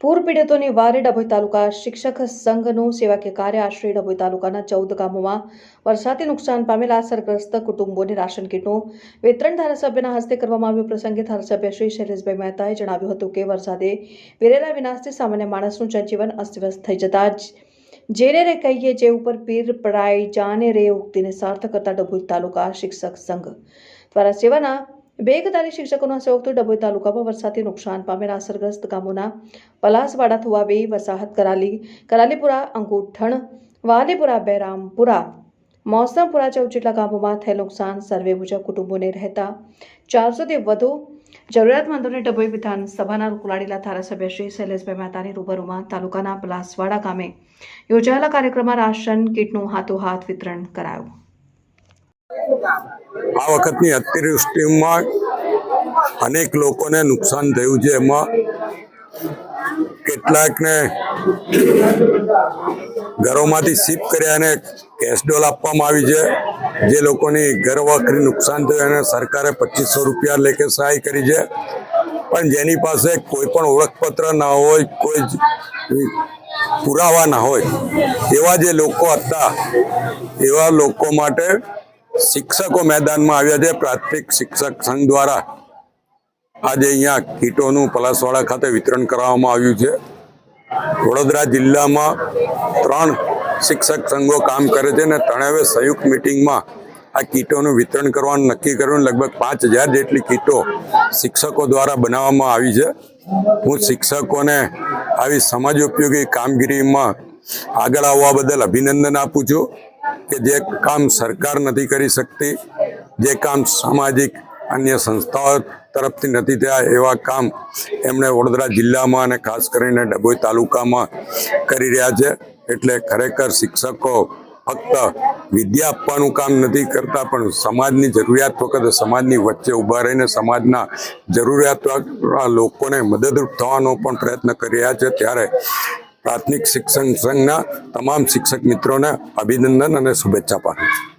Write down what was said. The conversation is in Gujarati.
પીડિતોની વારે ડભોઈ તાલુકા શિક્ષક સંઘનું સેવાકીય કાર્ય આશ્રય ડભોઈ તાલુકાના ચૌદ ગામોમાં વરસાદથી નુકસાન પામેલા અસરગ્રસ્ત કુટુંબોને રાશન કીટનું વિતરણ ધારાસભ્યના હસ્તે કરવામાં આવ્યું. પ્રસંગે ધારાસભ્ય શ્રી શૈલેષભાઈ મહેતાએ જણાવ્યું હતું કે વરસાદે વેરેલા વિનાશથી સામાન્ય માણસનું જનજીવન અસ્તવ્યસ્ત થઈ જતા જ જેને રે કહીએ જે ઉપર પીર પડાય જાને રે ઉક્તિને સાર્થક કરતા ડભોઈ તાલુકા શિક્ષક સંઘ દ્વારા સેવાના બેગદારી શિક્ષકોના સહયોગથી ડભોઈ તાલુકામાં વરસાદથી નુકસાન પામેલા અસરગ્રસ્ત ગામોના પલાસવાડા થુવાવી વસાહત કરાલી. કરાલીપુરા, અંગુઠણ, વાલીપુરા, બેરામપુરા, મોસમપુરા ચૌદ જેટલા ગામોમાં થયેલ નુકસાન સર્વે મુજબ કુટુંબોને રહેતા ચારસોથી વધુ જરૂરિયાતમંદોને ડભોઈ વિધાનસભાના કુલાડીલા ધારાસભ્ય શ્રી શૈલેષભાઈ મહેતાની રૂબરૂમાં તાલુકાના પલાસવાડા ગામે યોજાયેલા કાર્યક્રમમાં રાશન કીટનું હાથોહાથ વિતરણ કરાયું. આ વખતની અતિવૃષ્ટિમાં અનેક લોકોને નુકસાન થયું છે. એમાં કેટલાકને ઘરોમાંથી શિફ્ટ કર્યા અને કેશડોલ આપવામાં આવી છે. જે લોકોની ઘરવાખરી નુકસાન થયું એને સરકારે પચીસો રૂપિયા લેખે સહાય કરી છે. પણ જેની પાસે કોઈ પણ ઓળખપત્ર ના હોય, કોઈ જ પુરાવા ના હોય, એવા જે લોકો હતા, એવા લોકો માટે શિક્ષકો મેદાનમાં આવ્યા છે. પ્રાથમિક શિક્ષક સંઘ દ્વારા આજે અહીંયા કીટોનું પલાસવાડા ખાતે વિતરણ કરવામાં આવ્યું છે. વડોદરા જિલ્લામાં ત્રણ શિક્ષક સંઘો કામ કરે છે અને ત્રણેવે સંયુક્ત મિટિંગમાં આ કીટોનું વિતરણ કરવાનું નક્કી કર્યું. લગભગ પાંચ હજાર જેટલી કીટો શિક્ષકો દ્વારા બનાવવામાં આવી છે. હું શિક્ષકોને આવી સમાજ ઉપયોગી કામગીરીમાં આગળ આવવા બદલ અભિનંદન આપું છું. કે જે કામ સરકાર નથી કરી શકતી, જે કામ સામાજિક અન્ય સંસ્થાઓ તરફથી નથી થયા, એવા કામ એમણે વડોદરા જિલ્લામાં અને ખાસ કરીને ડભોઈ તાલુકામાં કરી રહ્યા છે. એટલે ખરેખર શિક્ષકો ફક્ત વિદ્યા આપવાનું કામ નથી કરતા, પણ સમાજની જરૂરિયાત વખતે સમાજની વચ્ચે ઊભા રહીને સમાજના જરૂરિયાત લોકોને મદદરૂપ થવાનો પણ પ્રયત્ન કરી રહ્યા છે. ત્યારે પ્રાથમિક શિક્ષણ સંઘના તમામ શિક્ષક મિત્રોને અભિનંદન અને શુભેચ્છા પાઠવું છું.